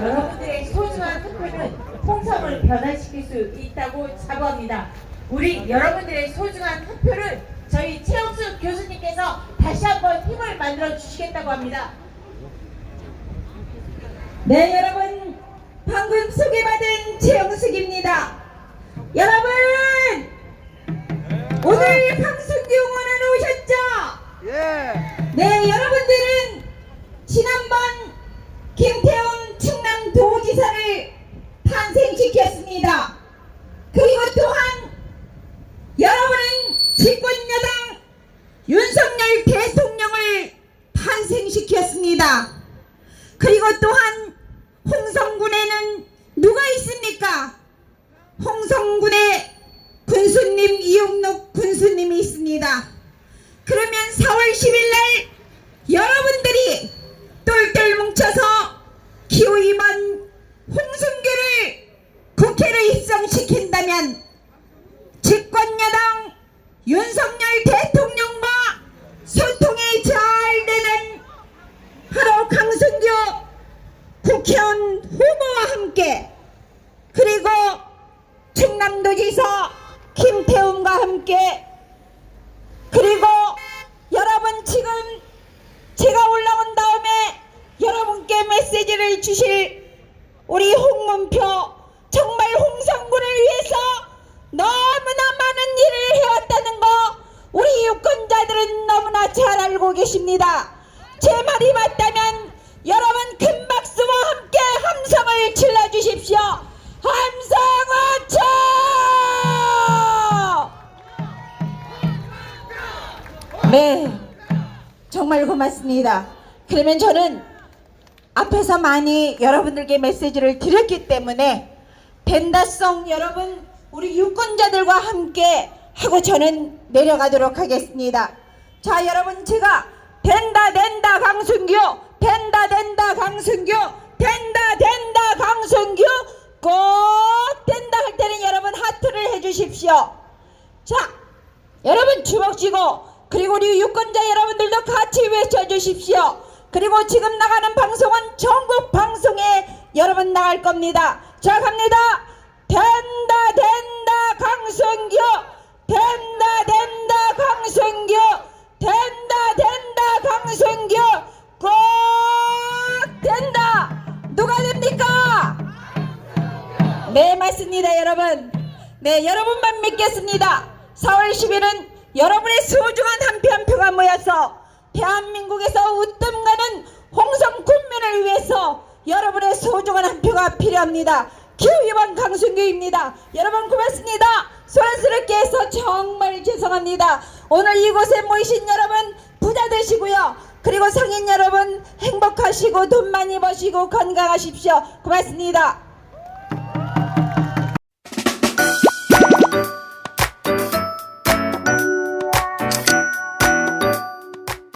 여러분들의 소중한 투표는 홍성을 변화시킬 수 있다고 자부합니다. 우리 여러분들의 소중한 투표를 저희 최영수 교수님께서 다시 한번 힘을 만들어 주시겠다고 합니다. 네, 여러분. 방금 소개받은 집권 여당 윤석열 대통령을 탄생시켰습니다. 그리고 또한 홍성군에는 누가 있습니까? 홍성군에 군수님 이용록 군수님이 있습니다. 그러면 4월 10일 날 여러분들이 똘똘 뭉쳐서 기호이만 홍순규를 국회로 입성시킨다면 집권여당 윤석열 대통령과 소통이 잘 되는 바로 강순규 국회의원 후보와 함께 그리고 충남도지사 김태훈과 함께 그리고 여러분 지금 제가 올라온 다음에 여러분께 메시지를 주실 우리 홍문표 정말 홍성군을 위해서 너무나 많은 일을 해왔다는 거 우리 유권자들은 너무나 계십니다. 제 말이 맞다면 여러분 큰 박수와 함께 함성을 질러주십시오. 함성어쳐! 네, 정말 고맙습니다. 그러면 저는 앞에서 많이 여러분들께 메시지를 드렸기 때문에 벤다송 여러분 우리 유권자들과 함께 하고 저는 내려가도록 하겠습니다. 자 여러분 제가 된다 된다 강순규 된다 된다 강순규 된다 된다 강순규 꼭 된다 할 때는 여러분 하트를 해주십시오. 자 여러분 주먹 쥐고 그리고 우리 유권자 여러분들도 같이 외쳐주십시오. 그리고 지금 나가는 방송은 전국 방송에 여러분 나갈 겁니다. 자 갑니다. 된다 네 맞습니다 여러분. 네 여러분만 믿겠습니다. 4월 10일은 여러분의 소중한 한 표 한 표가 모여서 대한민국에서 웃뜸 가는 홍성 군민을 위해서 여러분의 소중한 한 표가 필요합니다. 기후위원 강순규입니다. 여러분 고맙습니다. 소란스럽게 해서 정말 죄송합니다. 오늘 이곳에 모이신 여러분 부자 되시고요. 그리고 성인 여러분 행복하시고 돈 많이 버시고 건강하십시오. 고맙습니다